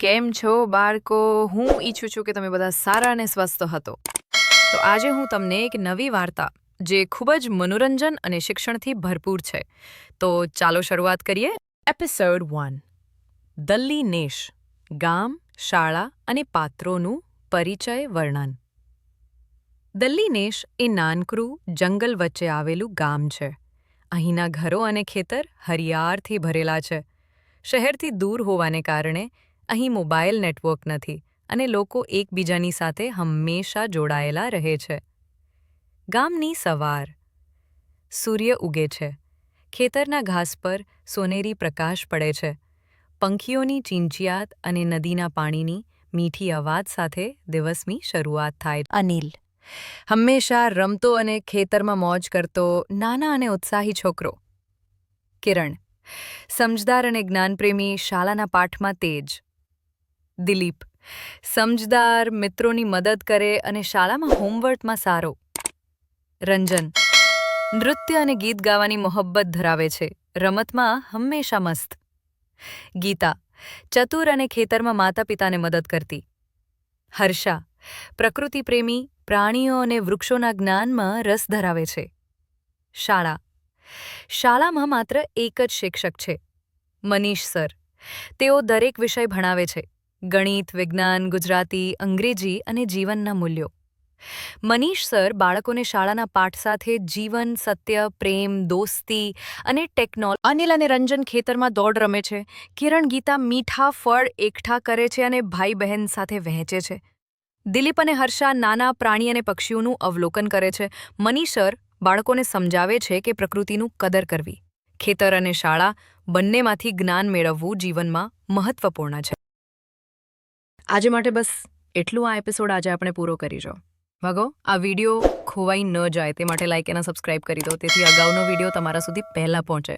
કેમ છો બાળકો? હું ઈચ્છું છું કે તમે બધા સારા અને સ્વસ્થ હતો. તો આજે હું તમને એક નવી વાર્તા, જે ખૂબ જ મનોરંજન અને શિક્ષણથી ભરપૂર છે. તો ચાલો શરૂઆત કરીએ. એપિસોડ વન દલ્લી નેશ, ગામ, શાળા અને પાત્રોનું પરિચય વર્ણન. દલ્લી નેશ એ નાનકરું જંગલ વચ્ચે આવેલું ગામ છે. અહીંના ઘરો અને ખેતર હરિયાળથી ભરેલા છે. શહેરથી દૂર હોવાને કારણે અહીં મોબાઈલ નેટવર્ક નથી અને લોકો એકબીજાની સાથે હંમેશા જોડાયેલા રહે છે. ગામની સવાર. સૂર્ય ઉગે છે. ખેતરના ઘાસ પર સોનેરી પ્રકાશ પડે છે. પંખીઓની ચીંચિયાત અને નદીના પાણીની મીઠી અવાજ સાથે દિવસની શરૂઆત થાય અનિલ. હંમેશા રમતો અને ખેતરમાં મોજ કરતો નાના અને ઉત્સાહી છોકરો. કિરણ. સમજદાર અને જ્ઞાનપ્રેમી શાળાના પાઠમાં તેજ. દિલીપ. સમજદાર, મિત્રોની મદદ કરે અને શાળામાં હોમવર્કમાં સારો. રંજન. નૃત્ય અને ગીત ગાવાની મોહબ્બત ધરાવે છે. રમતમાં હંમેશા મસ્ત. ગીતા. ચતુર અને ખેતરમાં માતા પિતાને મદદ કરતી. હર્ષા. પ્રકૃતિ પ્રેમી, પ્રાણીઓ અને વૃક્ષોના જ્ઞાનમાં રસ ધરાવે છે. શાળા. શાળામાં માત્ર એક જ શિક્ષક છે. મનીષ સર. તેઓ દરેક વિષય ભણાવે છે. ગણિત, વિજ્ઞાન, ગુજરાતી, અંગ્રેજી અને જીવનના મૂલ્યો. મનીષ સર બાળકોને શાળાના પાઠ સાથે જીવન, સત્ય, પ્રેમ, દોસ્તી અને ટેકનોલ અનિલ અને રંજન ખેતરમાં દોડ રમે છે. કિરણ, ગીતા મીઠા ફળ એકઠા કરે છે અને ભાઈ બહેન સાથે વહેંચે છે. દિલીપ અને હર્ષા નાના પ્રાણી અને પક્ષીઓનું અવલોકન કરે છે. મનીષ સર બાળકોને સમજાવે છે કે પ્રકૃતિનું કદર કરવી. ખેતર અને શાળા બંનેમાંથી જ્ઞાન મેળવવું જીવનમાં મહત્વપૂર્ણ છે. આજે માટે બસ એટલું આ એપિસોડ આજે આપણે પૂરો કરીજો ભગો આ વીડિયો ખોવાઈ ન જાય, તે માટે લાઈક અને સબસ્ક્રાઇબ કરી દો. તેથી અગાઉનો વીડિયો તમારા સુધી પહેલાં પહોંચે.